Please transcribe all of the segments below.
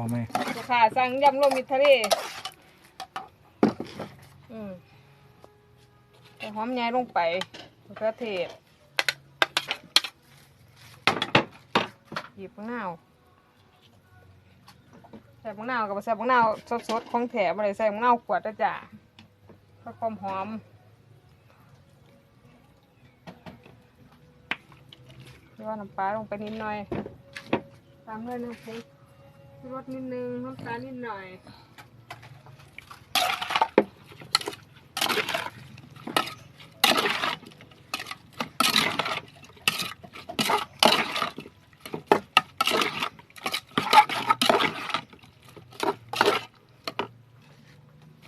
เอาไหมลูกค้าสั่งยำรวมมิตรทะเลอืมใส่หอมใหญ่ลงไปมะเขือเทศหยิบมะนาวใส่มะนาวกับใส่มะนาวสดๆของแถมอะไรใส่มะนาวขวดนะจ้ะเพื่อความหอมแล้วก็น้ำปลาลงไปนิดหน่อยตามด้วยน้ำผงชู รสนิดนึงน้ำตาลนิดหน่อย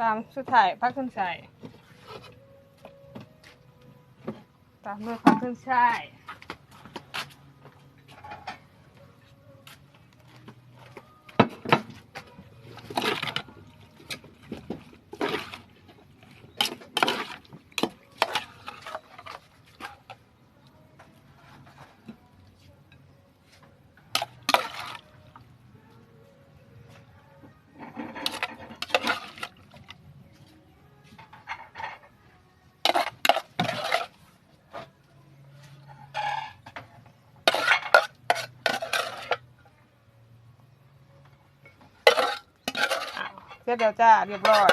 ตามสุดท้ายพักขึ้นใส่ตามด้วยพักขึ้นใช่าย เสร็จแล้วจ้าเรียบร้อย